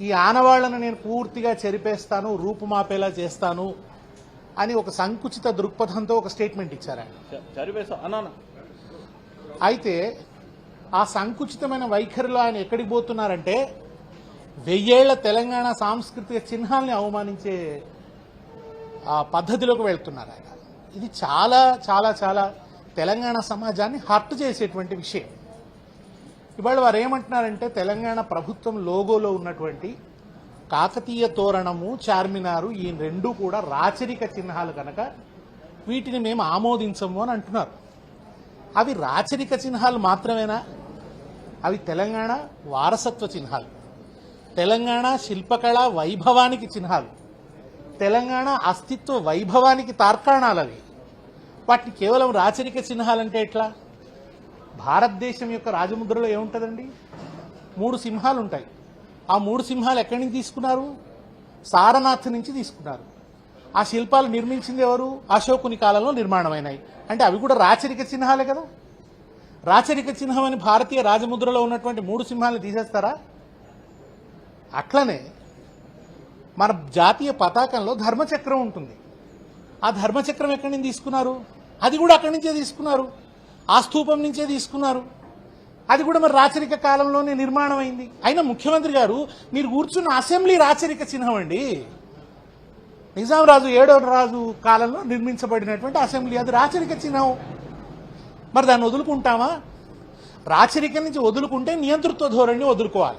ఈ ఆనవాళ్ళను నేను పూర్తిగా చెరిపేస్తాను రూపుమాపేలా చేస్తాను అని ఒక సంకుచిత దృక్పథంతో ఒక స్టేట్మెంట్ ఇచ్చారు ఆయన. అయితే ఆ సంకుచితమైన వైఖరిలో ఆయన ఎక్కడికి పోతున్నారంటే వెయ్యేళ్ళ తెలంగాణ సాంస్కృతిక చిహ్నాల్ని అవమానించే ఆ పద్ధతిలోకి వెళ్తున్నారు ఆయన. ఇది చాలా చాలా చాలా తెలంగాణ సమాజాన్ని హర్ట్ చేసేటువంటి విషయం. ఇవాళ వారు ఏమంటున్నారంటే తెలంగాణ ప్రభుత్వం లోగోలో ఉన్నటువంటి కాకతీయ తోరణము చార్మినారు ఈ రెండు కూడా రాచరిక చిహ్నాలు కనుక వీటిని మేము ఆమోదించము అని అంటున్నారు. అవి రాచరిక చిహ్నాలు మాత్రమేనా? అవి తెలంగాణ వారసత్వ చిహ్నాలు. తెలంగాణ శిల్పకళ వైభవానికి చిహ్నాలు. తెలంగాణ అస్తిత్వ వైభవానికి తార్కాణాలు అవి. వాటిని కేవలం రాచరిక చిహ్నాలంటే ఎట్లా? భారతదేశం యొక్క రాజముద్రలో ఏముంటుందండి? మూడు సింహాలు ఉంటాయి ఆ మూడు సింహాలు ఎక్కడి నుంచి తీసుకున్నారు? సారనాథ్ నుంచి తీసుకున్నారు. ఆ శిల్పాలు నిర్మించింది ఎవరు? అశోకుని కాలంలో నిర్మాణమైనాయి. అంటే అవి కూడా రాచరిక చిహ్నాలే కదా? రాచరిక చిహ్నం అని భారతీయ రాజముద్రలో ఉన్నటువంటి మూడు సింహాలను తీసేస్తారా? అట్లనే మన జాతీయ పతాకంలో ధర్మచక్రం ఉంటుంది. ఆ ధర్మచక్రం ఎక్కడి నుంచి తీసుకున్నారు? అది కూడా అక్కడి నుంచే తీసుకున్నారు. ఆ స్థూపం నుంచే తీసుకున్నారు. అది కూడా మరి రాచరిక కాలంలోనే నిర్మాణం అయింది అయినా ముఖ్యమంత్రి గారు మీరు కూర్చున్న అసెంబ్లీ రాచరిక చిహ్నం అండి. నిజాం రాజు ఏడో రాజు కాలంలో నిర్మించబడినటువంటి అసెంబ్లీ అది రాచరిక చిహ్నం. మరి దాన్ని వదులుకుంటామా? రాచరికం నుంచి వదులుకుంటే నియంతృత్వ ధోరణిని వదులుకోవాలి.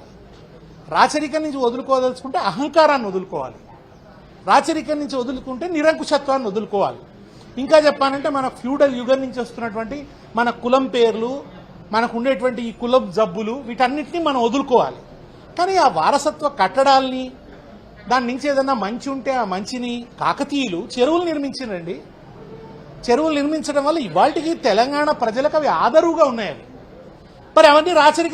రాచరికం నుంచి వదులుకోదలుచుకుంటే అహంకారాన్ని వదులుకోవాలి. రాచరికం నుంచి వదులుకుంటే నిరంకుశత్వాన్ని వదులుకోవాలి. ఇంకా చెప్పాలంటే మన ఫ్యూడల్ యుగం నుంచి వస్తున్నటువంటి మన కులం పేర్లు మనకు ఉండేటువంటి ఈ కులం జబ్బులు వీటన్నిటిని మనం వదులుకోవాలి. కానీ ఆ వారసత్వ కట్టడాల్ని దాని నుంచి ఏదన్నా మంచి ఉంటే ఆ మంచిని కాకతీయులు చెరువులు నిర్మించినండి చెరువులు నిర్మించడం వల్ల ఇవాళకి తెలంగాణ ప్రజలకు అవి ఆదరువుగా ఉన్నాయి అవి. మరి అవన్నీ రాచరిక